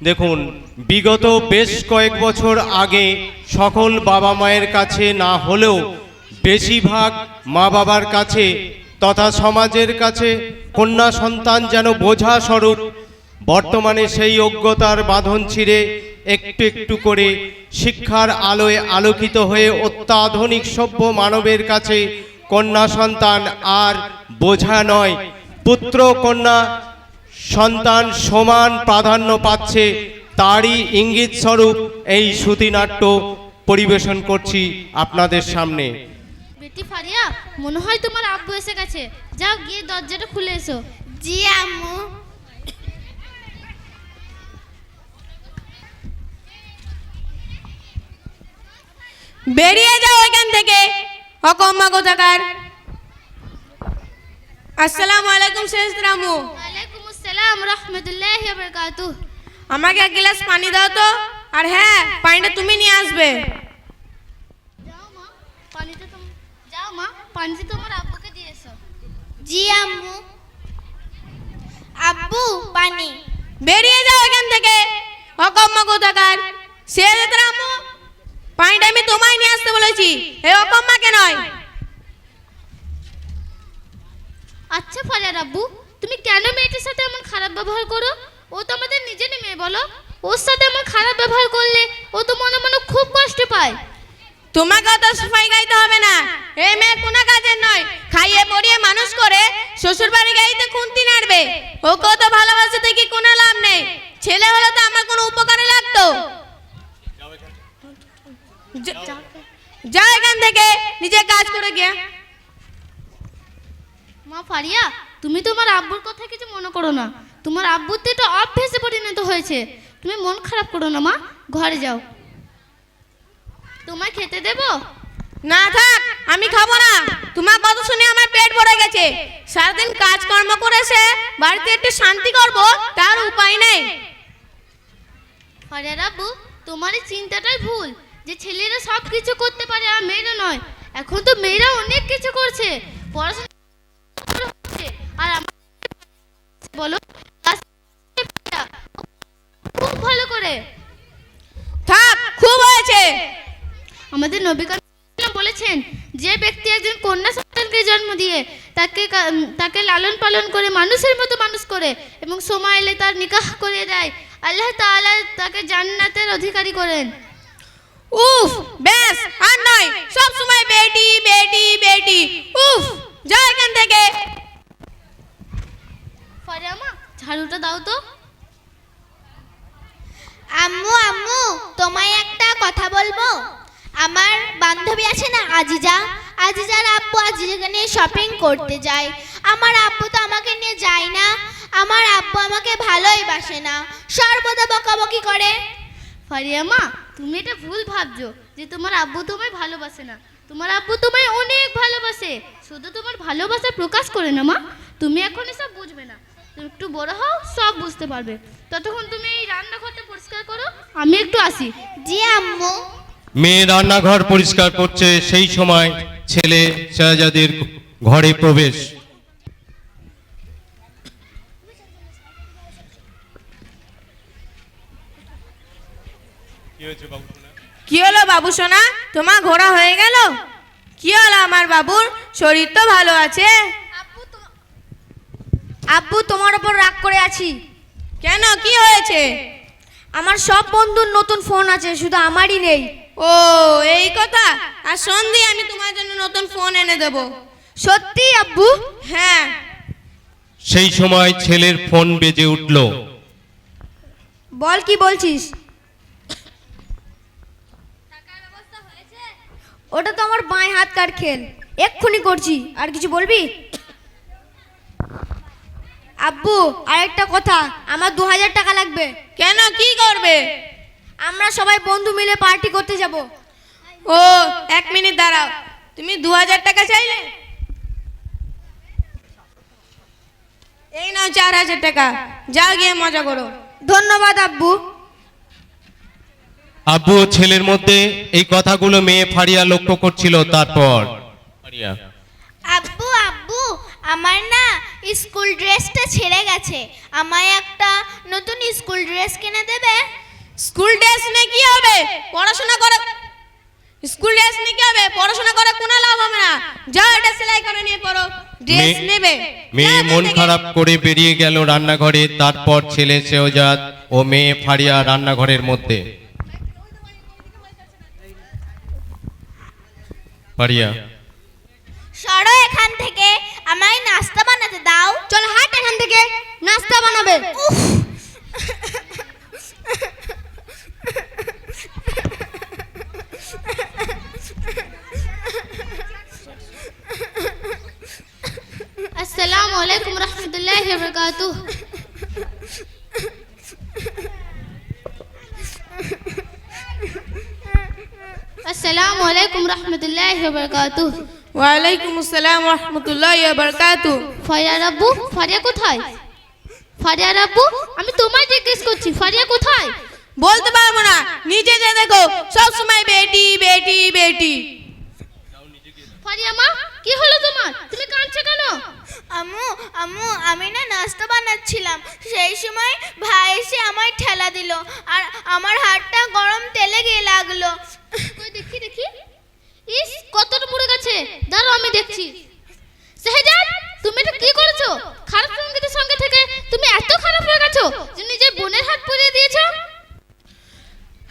দেখুন, বিগত বেশ কয়েক বছর আগে সকল বাবা মায়ের কাছে না হলেও বেশিরভাগ মা বাবার কাছে তথা সমাজের কাছে কন্যা সন্তান যেন বোঝা স্বরূপ, বর্তমানে সেই যোগ্যতার বাঁধন ছিঁড়ে একটু একটু করে শিক্ষার আলোয় আলোকিত হয়ে অত্যাধুনিক সভ্য মানবের কাছে কন্যা সন্তান আর বোঝা নয়, পুত্র কন্যা সন্তান সমান প্রাধান্য পাচ্ছে তারই ইঙ্গিত স্বরূপ এই শ্রুতিনাট্য পরিবেশন করছি আপনাদের সামনে। বেটি ফারিয়া মনে হয় তোমার আব্বু এসে গেছে। যাও গিয়ে দরজাটা খুলে এসো। জি আম্মু। বেরিয়ে যাও এখান থেকে। হকম্মা কোথাকার? আসসালামু আলাইকুম শেষ রামু। আসসালাম রহমতুল্লাহ বরকাতুহ। আমাকে এক গ্লাস পানি দাও তো। আর হ্যাঁ পানিটা তুমি নিয়ে আসবে। যাও মা পানিটা তোম যাও মা পানিটা তোমার আব্বুকে দিয়ে এসো। জি আম্মু। আব্বু পানি। বেরিয়ে যাও এখান থেকে। হকম্মা কোথাকার? শেষ রামু পানিটা আমি তোমায় নিয়ে আসতে বলেছি। এই হকম্মাকে নয়। আচ্ছা ফারিয়ার আব্বু। তুমি কেন মেয়েটির সাথে এমন খারাপ ব্যবহার করো? ও তো আমাদের নিজেরই মেয়ে, বলো। ওর সাথে এমন খারাপ ব্যবহার করলে ও তো মনে মনে খুব কষ্ট পায়। তোমাকে অত সাফাই গাইতে হবে না। এই মেয়ে কোনো কাজের নয়। খাইয়ে পড়িয়ে মানুষ করে শ্বশুর বাড়ি গাইতে খুন্তি নাড়বে। ওকে তো ভালোবাসা থেকে কোনো লাভ নেই। ছেলে হলে তো আমার কোনো উপকারে লাগতো। যা- এখান থেকে, নিজে কাজ করে গিয়ে। মা ফারিয়া তুমি তোমার আব্বুর কথা কিছু মনে করো না। তোমার আব্বুর তো এটা অভ্যেসে পরিণত হয়েছে। তুমি মন খারাপ করো না মা। ঘরে যাও। তোমায় খেতে দেবো? না থাক আমি খাব না। তোমার কথা শুনে আমার পেট ভরে গেছে। সারাদিন কাজকর্ম করেছে বাড়িতে একটু শান্তি করব তার উপায় নেই। ফারিয়ার আব্বু তোমার এই চিন্তাটাই ভুল যে ছেলেরা সব কিছু করতে পারে আর মেয়েরা নয়। এখন তো মেয়েরা অনেক কিছু করছে। পড়াশোনা আর আমার বলো খুব ভালো করে। থাক খুব হয়েছে। আমাদের নবী বলেছেন যে ব্যক্তি একজন কন্যা সন্তানকে জন্ম দিয়ে তাকে তাকে লালন পালন করে মানুষের মতো মানুষ করে এবং সময় এলে তার নিকাহ করে দেয় আল্লাহ তাআলা তাকে জান্নাতের অধিকারী করেন। উফ ব্যাস আর নয় সব সময় বেটি বেটি বেটি উফ যাও এখান থেকে ফারিয়ামা ঝাড়ুটা দাও তো আম্মু আম্মু তোমায় একটা কথা বলব আমার বান্ধবী আছে না আজিজা আজিজার আব্বু আজিজাকে নিয়ে শপিং করতে যায়। আমার আব্বু তো আমাকে নিয়ে যায় না। আমার আব্বু আমাকে ভালোই বাসে না। সর্বদা বকাবকি করে। ফারিয়া মা তুমি এটা ভুল ভাবছ যে তোমার আব্বু তোমায় ভালোবাসে না। তোমার আব্বু তোমায় অনেক ভালোবাসে। শুধু তোমার ভালোবাসা প্রকাশ করে না মা। তুমি এখন এসব বুঝবে না। তুমি একটু বড় হও সব বুঝতে পারবে। ততক্ষণ তুমি এই রান্নাঘরটা পরিষ্কার করো আমি একটু আসি। জি আম্মু। মেয়ে রান্নাঘর পরিষ্কার করছে সেই সময় ছেলে শাহজাদের ঘরে প্রবেশ। কি হলো বাবু সোনা তোমার ঘোড়া হয়ে গেল? কি হলো আমার বাবুর? শরীর তো ভালো আছে। আব্বু তোমার ওপর রাগ করে আছি। কেন? কি হয়েছে? আমার সব বন্ধুর নতুন ফোন আছে শুধু আমারই নেই। ও এই কথা? আর সন্ধি আমি তোমার জন্য নতুন ফোন এনে দেব। সত্যি আব্বু? হ্যাঁ। সেই সময় ছেলের ফোন বেজে উঠল। বল কি বলছিস? ওটা তো আমার বাঁয় হাত কার খেল। এক্ষুনি করছি। আর কিছু বলবি? আব্বু আরেকটা কথা। আমার দু হাজার টাকা লাগবে। কেন? কি করবে? আমরা সবাই বন্ধু মিলে পার্টি করতে যাব। ও এক মিনিট দাঁড়াও। তুমি দু হাজার টাকা চাইলে? এই নাও চার হাজার টাকা। যাও গিয়ে মজা করো। ধন্যবাদ আব্বু। আব্বু ও ছেলের মধ্যে এই কথাগুলো মেয়ে ফারিয়া লক্ষ্য করছিল তারপর। ফারিয়া। আব্বু আব্বু আমার না স্কুল ড্রেসটা ছেড়ে গেছে। আমায় একটা নতুন স্কুল ড্রেস কিনে দেবে? স্কুল ড্রেস নিয়ে কি হবে? পড়াশোনা করে স্কুল ড্রেস নিয়ে কি হবে? পড়াশোনা করে কোনো লাভ হবে না। যাও এটা সেলাই করে নিয়ে পড়ো। ড্রেস মেয়ে- নেবে মেয়ে মন খারাপ করে বেরিয়ে গেল রান্নাঘরে তারপর ছেলে শেহজাদ ও মেয়ে ফাড়িয়া রান্নাঘরের মধ্যে। ফাড়িয়া সরো এখান থেকে আমায় নাস্তা বানাতে দাও। চল হাট এখান থেকে নাস্তা বানাবে। উফ! রহমতুল্লাহি ওয়া বারাকাতুহু আসসালামু আলাইকুম রহমতুল্লাহি ওয়া বারাকাতুহু ওয়ালাইকুম আসসালাম রহমতুল্লাহ বারকাতু ফারিয়া রাব্বু ফারিয়া কোথায় ফারিয়া রাব্বু আমি তোমায় জিজ্ঞেস করছি ফারিয়া কোথায়? বলতে পারব না। নিচে যে দেখো সব সময় বেটি বেটি বেটি। ফারিয়া মা কি হলো তোমার? তুমি কাঁদছো কেন? আম্মু আমু আমি না নাস্তা বানাচ্ছিলাম। সেই সময় ভাই এসে আমায় ঠেলা দিল, আর আমার হাতটা গরম তেলে গিয়ে লাগল। দেখি দেখি ইস কতটা পুড়ে গেছে দাঁড়াও আমি দেখছি শাহজাদ তুমি এটা কি করেছ খারাপ সঙ্গীতের সঙ্গে থেকে তুমি এত খারাপ হয়ে গেছো যে নিজের বোনের হাত পুড়িয়ে দিয়েছ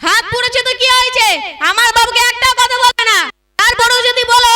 হাত পুড়েছে তো কি হয়েছে আমার বাবুকে একটা কথা বলবে না তারপরেও যদি বলো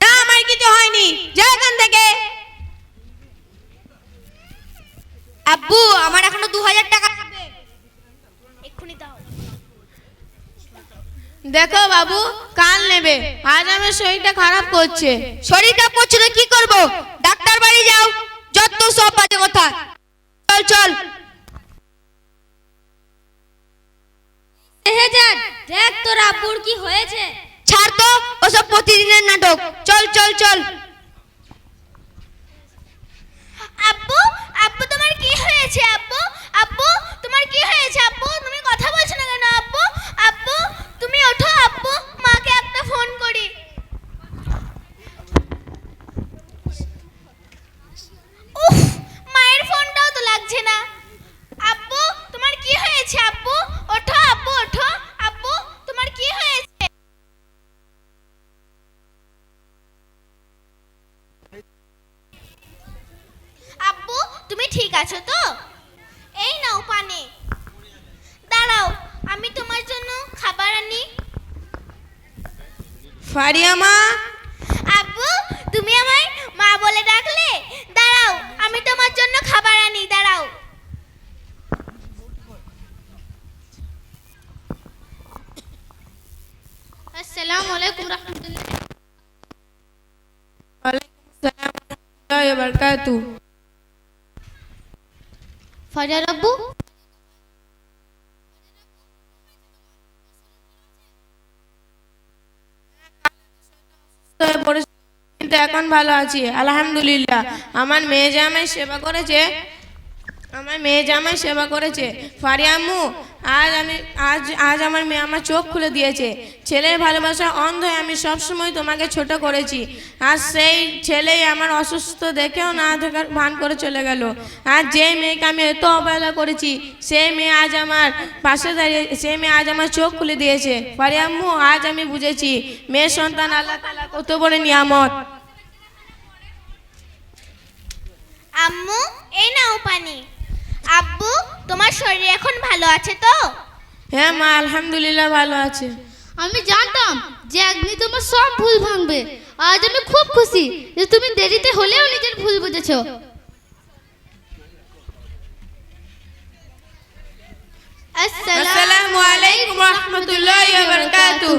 না আমার কিছু হয়নি যা এখান থেকে আব্বু আমার এখনও দু হাজার টাকা। এক্ষুনি দাও। দেখো বাবু কাল নেবে। আজ আমার শরীরটা খারাপ করছে। শরীর খারাপ করছে তো কি করব? ডাক্তার বাড়ি যাও। যত সব বাজে কথা। চল চল। দেখ তোর আব্বুর কি হয়েছে। ছাড় তো ওসব প্রতিদিনের নাটক। চল চল চল আব্বু আব্বু তোমার কি হয়েছে আব্বু আব্বু তোমার কি হয়েছে আব্বু তুমি কথা বলছো না কেন আব্বু আব্বু তুমি ওঠো আব্বু মাকে একটা ফোন করি উফ মায়ের ফোনটাও তো লাগছে না আব্বু তোমার কি হয়েছে আব্বু ওঠো আব্বু ওঠো আব্বু তোমার কি হয়েছে আব্বু তুমি ঠিক আছো তো? এই নাও পানি। দাঁড়াও আমি তোমার জন্য খাবার আনি। ফারিয়া মা। আব্বু তুমি আমায় মা বলে ডাকলে? দাঁড়াও আমি তোমার জন্য খাবার আনি দাঁড়াও। আসসালামু আলাইকুম রহমতুল্লাহ। ওয়ালাইকুম আসসালাম রহমতুল্লাহি ওয়া বারাকাতু ফারিয়া রাব্বু কিন্তু এখন ভালো আছি। আলহামদুলিল্লাহ। আমার মেয়ে জামাই সেবা করেছে। আমার মেয়ে জামাই সেবা করেছে। ফারিয়াম্মু আজ আমি, আজ আজ আমার মেয়ে আমার চোখ খুলে দিয়েছে। ছেলের ভালোবাসা অন্ধ আমি সবসময় তোমাকে ছোট করেছি। আর সেই ছেলেই আমার অসুস্থ দেখেও না দেখার ভান করে চলে গেল। আর যে মেয়েকে আমি এত অবহেলা করেছি সেই মেয়ে আজ আমার পাশে দাঁড়িয়ে সেই মেয়ে আজ আমার চোখ খুলে দিয়েছে। ফারিয়াম্মু আজ আমি বুঝেছি মেয়ের সন্তান আল্লাহ তালা কত বড় নিয়ামত। আম্মু, এই নাও পানি। আব্বু তোমার শরীর এখন ভালো আছে তো? হ্যাঁ মা আলহামদুলিল্লাহ ভালো আছে। আমি জানতাম যে একদিন তোমার সব ভুল ভাঙবে। আজ আমি খুব খুশি যে তুমি দেরিতে হলেও নিজের ভুল বুঝেছ। আসসালামু আলাইকুম রাহমাতুল্লাহি ওয়া বারাকাতুহু।